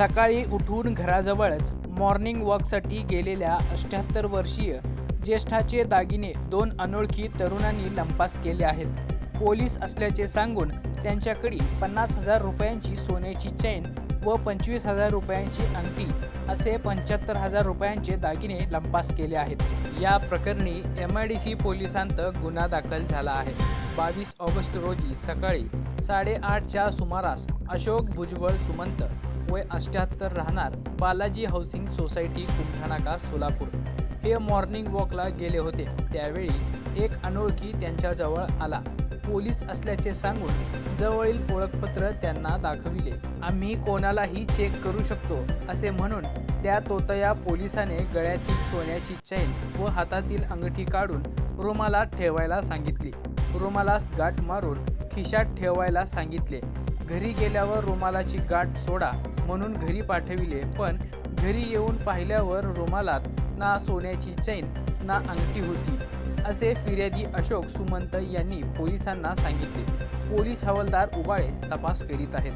सकाळी उठून घराजवळच मॉर्निंग वॉकसाठी गेलेल्या अष्ट्याहत्तर वर्षीय ज्येष्ठाचे दागिने दोन अनोळखी तरुणांनी लंपास केले आहेत. पोलीस असल्याचे सांगून त्यांच्याकडील पन्नास हजार रुपयांची सोन्याची चैन व पंचवीस हजार रुपयांची अंगठी असे पंच्याहत्तर हजार रुपयांचे दागिने लंपास केले आहेत. या प्रकरणी एम आय डी सी पोलिसांत गुन्हा दाखल झाला आहे. बावीस ऑगस्ट रोजी सकाळी साडेआठच्या सुमारास अशोक भुजबळ सुमंत वय अष्ट्याहत्तर राहणार बालाजी हाऊसिंग सोसायटी कुंठानाका सोलापूर. हे मॉर्निंग वॉकला गेले होते. त्यावेळी एक अनोळखी त्यांच्याजवळ आला. पोलीस असल्याचे सांगून जवळील ओळखपत्र त्यांना दाखविले. आम्ही कोणालाही चेक करू शकतो असे म्हणून त्या तोतया पोलिसाने गळ्यातील सोन्याची चैन व हातातील अंगठी काढून रुमालात ठेवायला सांगितली. रुमालास गाठ मारून खिशात ठेवायला सांगितले. घरी गेल्यावर रुमालाची गाठ सोडा. म्हणून घरी पाठविले पण घरी येऊन पाहिल्यावर रुमालात ना सोन्याची चैन ना अंगठी होती असे फिर्यादी अशोक सुमंत यांनी पोलिसांना सांगितले. पोलीस हवालदार उबाळे तपास करीत आहेत.